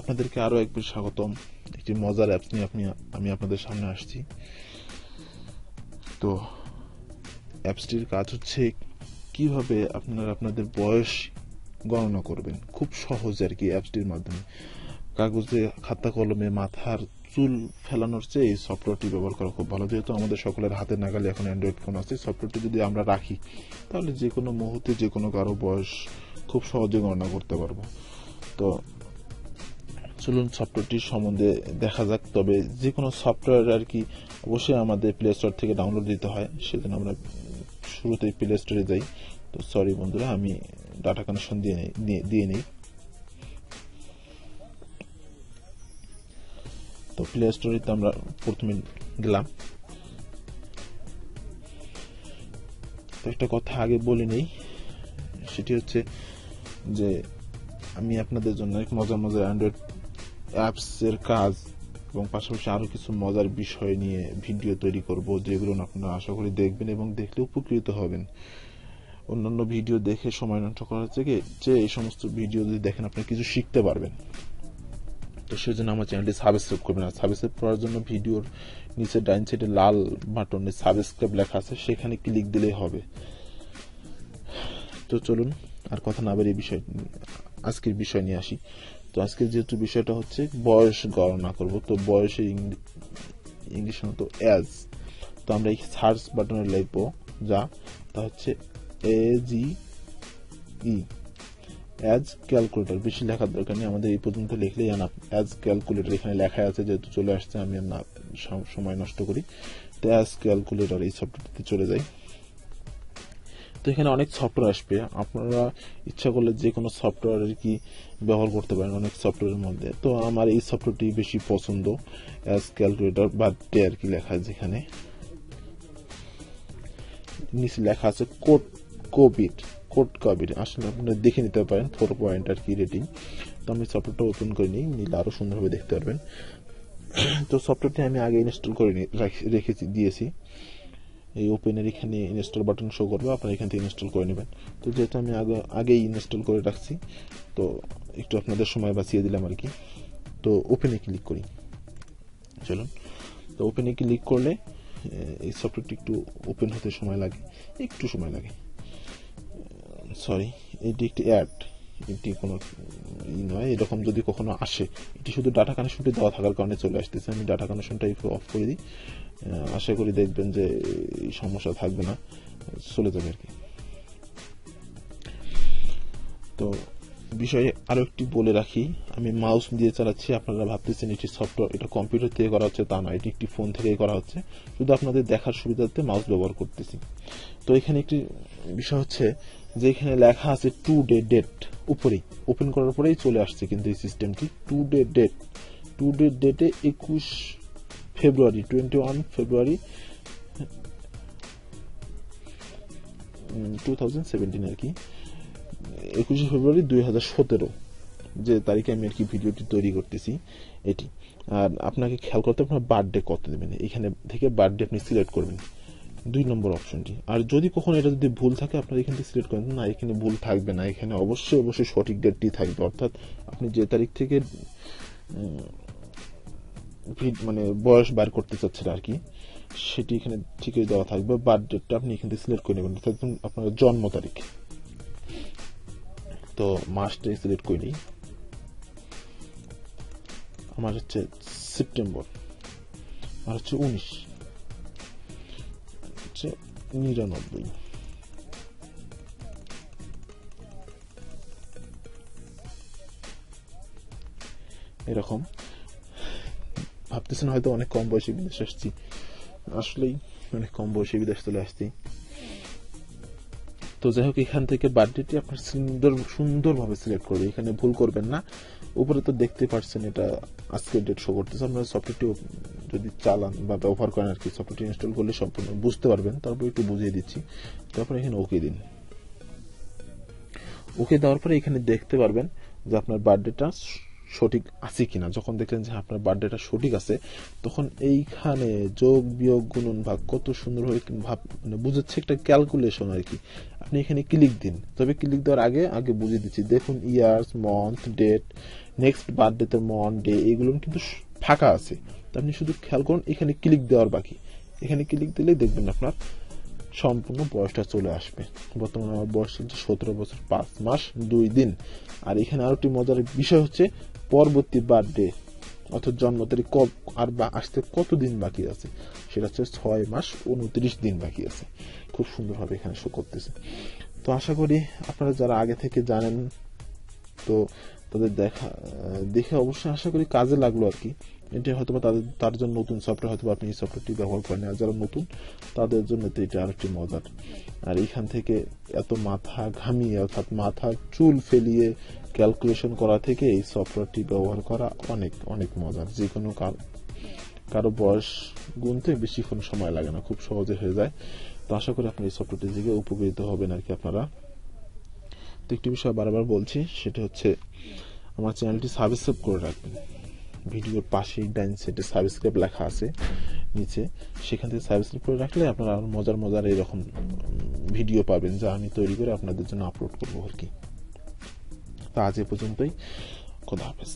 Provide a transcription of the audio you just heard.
আপনাদেরকে আরও একবার স্বাগতম। একটি মজার অ্যাপস নিয়ে আপনি আমি আপনাদের সামনে আসছি। তো অ্যাপসটির কাজ হচ্ছে কীভাবে আপনারা আপনাদের বয়স গণনা করবেন। খুব সহজ আর কি অ্যাপসটির মাধ্যমে। কাগজে, খাতা কলমে মাথার চুল ফেলানোর চেয়ে এই সফটওয়্যারটি ব্যবহার করা খুব ভালো। যেহেতু আমাদের সকলের হাতে নাগালে এখন অ্যান্ড্রয়েড ফোন আছে সফটওয়্যারটি যদি আমরা রাখি, তাহলে যে কোনো মুহূর্তে যে কোনো কারও বয়স খুব সহজে গণনা করতে পারব। তো চলুন সফটওয়্যারটির সম্বন্ধে দেখা যাক, তবে যে কোনো সফটওয়্যার আর কি অবশ্যই আমাদের প্লে স্টোর থেকে ডাউনলোড দিতে হয়, সেজন্য আমরা শুরুতেই প্লে স্টোরে যাই। তো সরি বন্ধুরা, আমি ডাটা কানেকশন দিয়ে নেই দিয়ে নিই। তো প্লে স্টোরে তো আমরা প্রথমে গেলাম। তো একটা কথা আগে বলে নেই, সেটি হচ্ছে যে আমি আপনাদের জন্য এক মজার মজার অ্যান্ড্রয়েড অ্যাপসের কাজ এবং পাশাপাশি আরও কিছু মজার বিষয় নিয়ে ভিডিও তৈরি করব, যেগুলো আপনারা আশা করি দেখবেন এবং দেখলে উপকৃত হবেন। অন্যান্য ভিডিও দেখে সময় নষ্ট করার থেকে যে এই সমস্ত ভিডিও যদি দেখেন, আপনি কিছু শিখতে পারবেন। তো সেই জন্য আমার চ্যানেলটি সাবস্ক্রাইব করবেন আর সাবস্ক্রাইব করার জন্য ভিডিওর নিচে ডাইন সাইডে লাল বাটনে সাবস্ক্রাইব লেখা আছে, সেখানে ক্লিক দিলেই হবে। তো চলুন আর কথা না বেরিয়ে বিষয়, আজকের বিষয় নিয়ে আসি। তো আজকে যেহেতু বিষয়টা হচ্ছে বয়স গণনা করব, তো বয়সের ইংলিশ মতো অ্যাজ তো আমরা এই সার্চ বাটনে লিখব যা, তা হচ্ছে এ জি ই অ্যাজ ক্যালকুলেটর বেশি লেখার দরকার নেই, আমাদের এই পর্যন্ত লিখলেই আনাপ অ্যাজ ক্যালকুলেটর এখানে লেখা আছে, যেহেতু চলে আসছে, আমি না সময় নষ্ট করি। তো অ্যাজ ক্যালকুলেটর এই সফটওয়্যারটিতে চলে যাই। তো এখানে অনেক সফটওয়্যার আসবে। আপনারা ইচ্ছা করলে যে কোনো সফটওয়্যার আর কি ব্যবহার করতে পারেন অনেক সফটওয়্যারের মধ্যে। তো আমার এই সফটওয়্যারটি বেশি পছন্দ অ্যাজ ক্যালকুলেটর বার্থডে আর কি লেখা যেখানে নিচে লেখা আছে কোড কোভিড কোড কোভিড আসলে আপনারা দেখে নিতে পারেন ফোর পয়েন্ট আর কি রেটিং তো আমি সফটওয়্যারটা ওপেন করে নিই, নিলে আরও সুন্দরভাবে দেখতে পারবেন। তো সফটওয়্যারটি আমি আগে ইনস্টল করে রেখেছি, দিয়েছি। এই ওপেনের এখানে ইনস্টল বাটন শো করবে, আপনারা এখান থেকে ইনস্টল করে নেবেন। তো যেহেতু আমি আগে, আগেই ইনস্টল করে রাখছি, তো একটু আপনাদের সময় বাঁচিয়ে দিলাম আর কি। তো ওপেনে ক্লিক করি। চলুন। তো ওপেনে ক্লিক করলে এই সফটওয়্যারটি একটু ওপেন হতে সময় লাগে, একটু সময় লাগে। সরি এটি একটি অ্যাড এটি কোনো, ই নয়, এরকম যদি কখনো আসে, এটি শুধু ডাটা কানেকশনটি দেওয়া থাকার কারণে চলে আসতেছে। আমি ডাটা কানেকশনটা একটু অফ করে দিই। আশা করি দেখবেন যে এই সমস্যা থাকবে না। চলে যাবে আর কি। তো বিষয়ে আরও একটি বলে রাখি, আমি মাউস দিয়ে চালাচ্ছি, আপনারা ভাবতেছেন এটি সফটওয়্যার এটা কম্পিউটার থেকে করা হচ্ছে, তা নয়, এটি একটি ফোন থেকেই করা হচ্ছে। শুধু আপনাদের দেখার সুবিধার্থে মাউস ব্যবহার করতেছি। তো এখানে একটি বিষয় হচ্ছে যে এখানে লেখা আছে টু ডে ডেট উপরেই ওপেন করার পরেই চলে আসছে কিন্তু এই সিস্টেমটি today date today ডেটে একুশ ফেব্রুয়ারি twenty one February two thousand seventeen আর কি। একুশে ফেব্রুয়ারি দুই হাজার সতেরো যে তারিখে আমি আর কি ভিডিওটি তৈরি করতেছি এটি। আর আপনাকে খেয়াল করতে আপনার বার্থডে কত দেবেন। এখানে থেকে বার্থডে আপনি সিলেক্ট করবেন। দুই নম্বর অপশনটি আর যদি কখনো এটা যদি ভুল থাকে, আপনার এখান থেকে সিলেক্ট করেন। না, এখানে ভুল থাকবে না। এখানে অবশ্যই অবশ্যই সঠিক ডেটটি থাকবে। অর্থাৎ আপনি যে তারিখ থেকে মানে বয়স বার করতে চাচ্ছেন আর কি, সেটি এখানে ঠিকই দেওয়া থাকবে। বার্থ ডেটটা আপনি এখান থেকে সিলেক্ট করে নেবেন। অর্থাৎ আপনার জন্ম তারিখ। তো মাসটাই সিলেক্ট করে নিই আমার হচ্ছে সেপ্টেম্বর আর হচ্ছে উনিশ হচ্ছে নিরানব্বই এরকম ভাবতেছেন হয়তো অনেক কম বয়সে বিদেশ আসছি আসলেই অনেক কম বয়সে বিদেশ চলে আসছি তো যাই হোক, এখান থেকে বার্থডেটি আপনার সুন্দর, সুন্দরভাবে সিলেক্ট করবে এখানে ভুল করবেন না। উপরে তো দেখতে পাচ্ছেন এটা আজকের ডেট শো করতেছে। আপনারা সফটওয়্যারটি যদি চালান বা ব্যবহার করেন আর কি সফটওয়্যারটি ইনস্টল করলে সম্পূর্ণ বুঝতে পারবেন। তারপর একটু বুঝিয়ে দিচ্ছি। তারপরে এখানে ওকে দিন। ওকে দেওয়ার পরে এখানে দেখতে পারবেন যে আপনার বার্থডেটা সঠিক আছে কিনা। যখন দেখলেন যে আপনার বার্থডেটা সঠিক আছে, তখন এইখানে যোগ, বিয়োগ, গুণন ভাগ কত সুন্দরভাবে ভাব মানে বুঝাচ্ছে একটা ক্যালকুলেশন আর কি। আপনি এখানে ক্লিক দিন। তবে ক্লিক দেওয়ার আগে আগে বুঝিয়ে দিচ্ছি। দেখুন ইয়ার্স মান্থ ডেট নেক্সট বার্থডেতে মন ডে এগুলো কিন্তু ফাঁকা আছে। তো আপনি শুধু খেয়াল করুন, এখানে ক্লিক দেওয়ার বাকি। এখানে ক্লিক দিলেই দেখবেন আপনার সম্পূর্ণ বয়সটা চলে আসবে। বর্তমানে আমার বয়স হচ্ছে সতেরো বছর, পাঁচ মাস, দুই দিন। আর এখানে আরও একটি মজার বিষয় হচ্ছে, পরবর্তী বার্থডে অর্থাৎ জন্ম তারিখ কব আর বা আসতে কতদিন বাকি আছে? সেটা হচ্ছে ছয় মাস উনত্রিশ দিন বাকি আছে। খুব সুন্দরভাবে এখানে শো করতেছে। তো আশা করি আপনারা যারা আগে থেকে জানেন, তো তাদের দেখা, দেখে অবশ্যই আশা করি কাজে লাগল আর কি। এটা হয়তো বা তাদের, তার জন্য নতুন সফটওয়্যার হয়তো আপনি এই সফটওয়্যারটি ব্যবহার করেন। আর যারা নতুন, তাদের জন্য তো এটা আরেকটি মজার। আর এখান থেকে এত মাথা ঘামিয়ে, অর্থাৎ মাথার চুল ফেলিয়ে ক্যালকুলেশন করা থেকে এই সফটওয়্যারটি ব্যবহার করা অনেক অনেক মজার। যে কোনো কার- বয়স গুনতে বেশিক্ষণ সময় লাগে না, খুব সহজে হয়ে যায়। তো আশা করি আপনি এই সফটওয়্যারটি থেকে উপকৃত হবেন আর কি আপনারা। তো একটি বিষয় বারবার বলছি, সেটা হচ্ছে আমার চ্যানেলটি সাবস্ক্রাইব করে রাখবেন। ভিডিওর পাশেই ডাইন সেটে সাবস্ক্রাইব লেখা আছে, নিচে। সেখান থেকে সাবস্ক্রাইব করে রাখলে আপনারা আরও মজার মজার এরকম ভিডিও পাবেন, যা আমি তৈরি করে আপনাদের জন্য আপলোড করব আর কি। তা আজ এ পর্যন্তই খোদা হাফেজ